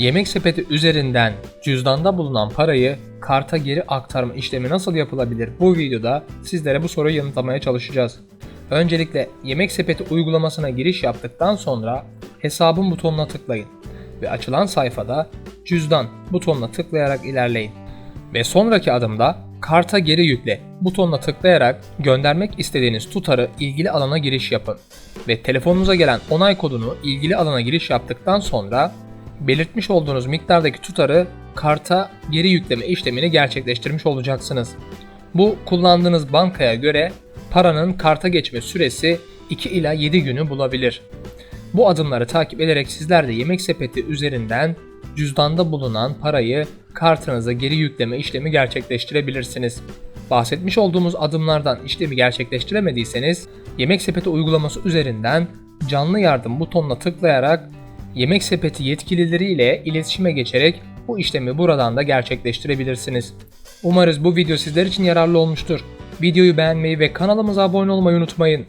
Yemek sepeti üzerinden cüzdanda bulunan parayı karta geri aktarma işlemi nasıl yapılabilir? Bu videoda sizlere bu soruyu yanıtlamaya çalışacağız. Öncelikle yemek sepeti uygulamasına giriş yaptıktan sonra hesabın butonuna tıklayın ve açılan sayfada cüzdan butonuna tıklayarak ilerleyin. Ve sonraki adımda karta geri yükle butonuna tıklayarak göndermek istediğiniz tutarı ilgili alana giriş yapın. Ve telefonunuza gelen onay kodunu ilgili alana giriş yaptıktan sonra belirtmiş olduğunuz miktardaki tutarı karta geri yükleme işlemini gerçekleştirmiş olacaksınız. Bu kullandığınız bankaya göre paranın karta geçme süresi 2 ila 7 günü bulabilir. Bu adımları takip ederek sizler de yemek sepeti üzerinden cüzdanda bulunan parayı kartınıza geri yükleme işlemi gerçekleştirebilirsiniz. Bahsetmiş olduğumuz adımlardan işlemi gerçekleştiremediyseniz yemek sepeti uygulaması üzerinden canlı yardım butonuna tıklayarak yemek sepeti yetkilileriyle iletişime geçerek bu işlemi buradan da gerçekleştirebilirsiniz. Umarız bu video sizler için yararlı olmuştur. Videoyu beğenmeyi ve kanalımıza abone olmayı unutmayın.